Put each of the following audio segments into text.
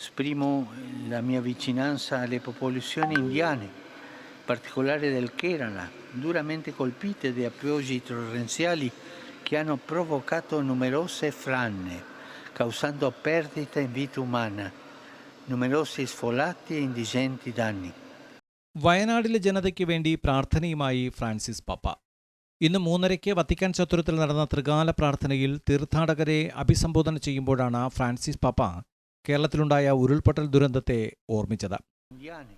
Esprimo la mia vicinanza alle popolazioni indiane, in particolare del Kerala, duramente colpite da piogge torrenziali che hanno provocato numerose franne, causando perdite in vita umana, numerosi sfolati e indigenti danni. വയനാടിലെ ജനതയ്ക്ക് വേണ്ടി പ്രാർത്ഥനയുമായി Francis പാപ്പ ഇന്ന് മൂന്നരയ്ക്ക് Vatican ചത്തുരത്തിൽ നടന്ന ത്രികാല പ്രാർത്ഥനയിൽ തീർത്ഥാടകരെ അഭിസംബോധന ചെയ്യുമ്പോഴാണ് Francis പാപ്പ കേരളത്തിലുണ്ടായ ഉരുൾപൊട്ടൽ ദുരന്തത്തെ ഓർമ്മിച്ചത് Indiane,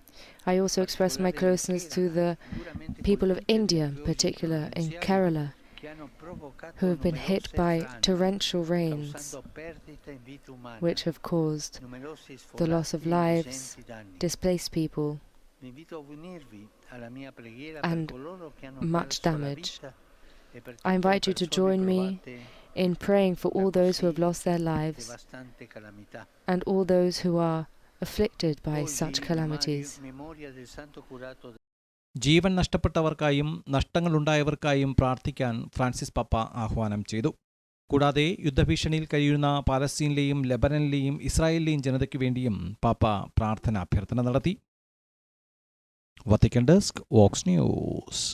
I also express my closeness to the duramente people of colpite India, da in piogge particular in torrenziali Kerala, che hanno provocato who have been hit numerose by frane, torrential rains, causando perdite in vita umana, which have caused numerosi the loss of sfolati e lives, indigenti danni. displaced people, Vi invito a unirvi alla mia preghiera and per coloro che hanno much perso la damage. vita e per I tutte le invite you to persone join me provate in praying for da all those who have così lost their lives devastante calamità. and all those who are afflicted by Oggi, such in calamities. mari- memoria del santo curato ജീവൻ നഷ്ടപ്പെട്ടവർക്കായും നഷ്ടങ്ങളുണ്ടായവർക്കായും പ്രാർത്ഥിക്കാൻ Francis പാപ്പ ആഹ്വാനം ചെയ്തു കൂടാതെ യുദ്ധഭീഷണിയിൽ കഴിയുന്ന പാലസ്തീനിലെയും ലെബനനിലെയും ഇസ്രായേലിലെയും ജനതയ്ക്ക് വേണ്ടിയും പാപ്പ പ്രാർത്ഥന അഭ്യർത്ഥന നടത്തി വത്തിക്കൻ ഡെസ്ക് വോക്സ് ന്യൂസ്